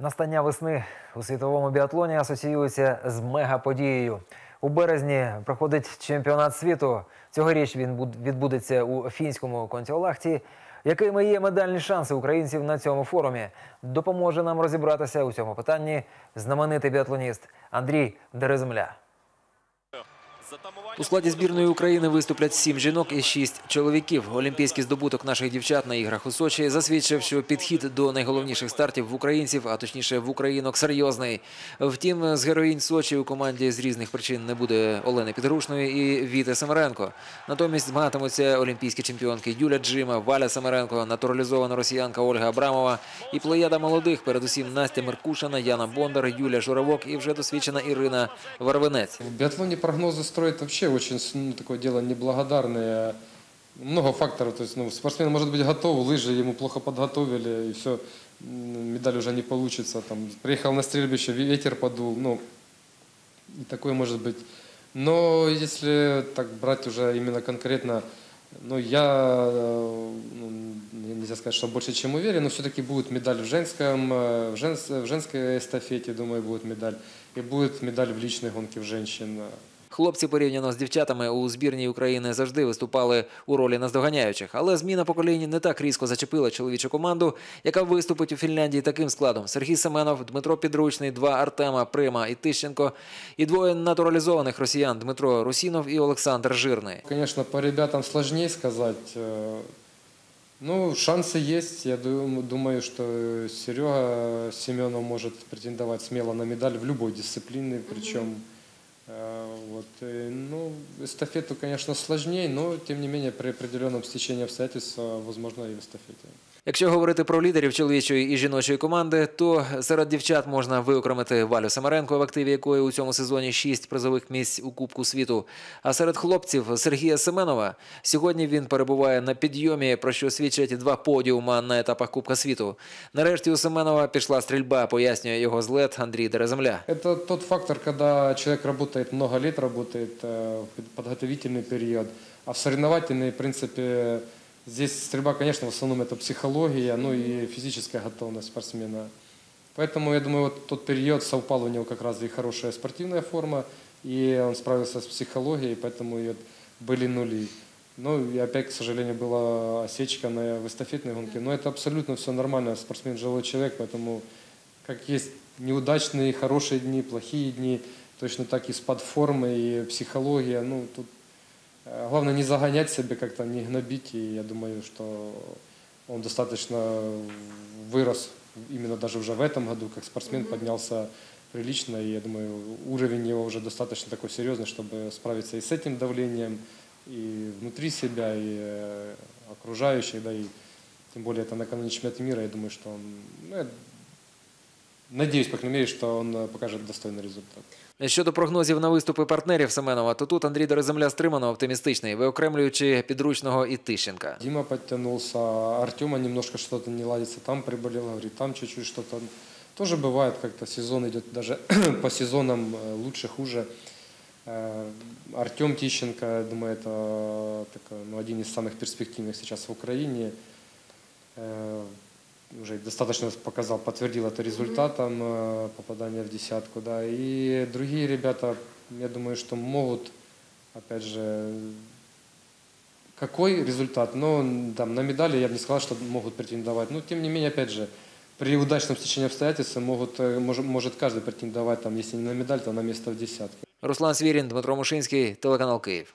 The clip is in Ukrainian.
Настання весни у світовому біатлоні асоціюється з мегаподією. У березні проходить чемпіонат світу. Цьогоріч він відбудеться у фінському Контіолахті. Якими є медальні шанси українців на цьому форумі? Допоможе нам розібратися у цьому питанні знаменитий біатлоніст Андрій Дереземля. У складі збірної України виступлять сім жінок і шість чоловіків. Олімпійський здобуток наших дівчат на іграх у Сочі засвідчив, що підхід до найголовніших стартів в українців, а точніше в українок, серйозний. Втім, з героїнь Сочі у команді з різних причин не буде Олени Підрушної і Віти Семеренко. Натомість змагатимуться олімпійські чемпіонки Юля Джима, Валя Семеренко, натуралізована росіянка Ольга Абрамова і плеяда молодих, передусім Настя Меркушина, Яна Бондар, Юля Журавок і вже досвідчена Ірина Варвинець. В биатлоне прогнозы строить вообще очень ну, такое дело неблагодарное. Много факторов. То есть, ну, спортсмен может быть готов, лыжи ему плохо подготовили, и все, медаль уже не получится. Там, приехал на стрельбище, ве- ветер подул, ну, и такое может быть. Но если так брать уже именно конкретно, ну, я, ну, нельзя сказать, что больше, чем уверен, но все-таки будет медаль в женском, э, в, женс- в женской эстафете, думаю, будет медаль. И будет медаль в личной гонке в женщин. Хлопці порівняно з дівчатами у збірній України завжди виступали у ролі наздоганяючих. Але зміна поколінь не так різко зачепила чоловічу команду, яка виступить у Фінляндії таким складом: Сергій Семенов, Дмитро Підручний, два Артема Прима і Тищенко, і двоє натуралізованих росіян Дмитро Русінов і Олександр Жирний. Конечно, по ребятам сложнее сказать. Э, Ну, шансы есть. Я дум- думаю, что Серега Семенов может претендовать смело на медаль в любой дисциплине, причем э, вот, э, ну, эстафету, конечно, сложнее, но тем не менее при определенном стечении обстоятельств э, возможно и в эстафете. Якщо говорити про лідерів чоловічої і жіночої команди, то серед дівчат можна виокремити Валю Самаренко, в активі якої у цьому сезоні шість призових місць у Кубку світу. А серед хлопців Сергія Семенова сьогодні він перебуває на підйомі, про що свідчать два подіума на етапах Кубка світу. Нарешті у Семенова пішла стрільба, пояснює його злет Андрій Дереземля. Это тот фактор, когда человек работает много лет, работает э, подготовительный период, а в соревновательный, в принципе, здесь стрельба, конечно, в основном это психология, ну и физическая готовность спортсмена. Поэтому, я думаю, вот тот период совпал у него как раз и хорошая спортивная форма, и он справился с психологией, поэтому и вот были нули. Ну и опять, к сожалению, была осечка на, в эстафетной гонке. Но это абсолютно все нормально, спортсмен живой человек, поэтому как есть неудачные, хорошие дни, плохие дни, точно так и спад формы, и психология. Ну, тут главное не загонять себя как-то, не гнобить. И я думаю, что он достаточно вырос именно даже уже в этом году, как спортсмен поднялся прилично. И я думаю, уровень его уже достаточно такой серьезный, чтобы справиться и с этим давлением, и внутри себя, и окружающих, да, и тем более это накануне чемпионата мира, я думаю, что он, ну, я Надеюсь, по крайней мере, что он э, покажет достойный результат. Щодо прогнозів на виступи партнерів Семенова, то тут Андрій Дереземля стримано оптимістичний, виокремлюючи підручного і Тищенка. Дима подтянулся, Артема немножко что-то не ладится, там приболел, говорит, там чуть-чуть что-то. Тоже бывает как-то, сезон идет даже по сезонам э, лучше, хуже. Э, Артем Тищенко, я думаю, это такой, ну, один из самых перспективных сейчас в Украине. Э, Уже достаточно показал, подтвердил это результатом э, попадания в десятку. Да. И другие ребята, я думаю, что могут, опять же, какой результат? Но там, на медали я бы не сказал, что могут претендовать. Но тем не менее, опять же, при удачном стечении обстоятельств могут, э, может, может каждый претендовать, там, если не на медаль, то на место в десятке. Руслан Свірін, Дмитро Мушинський, телеканал Київ.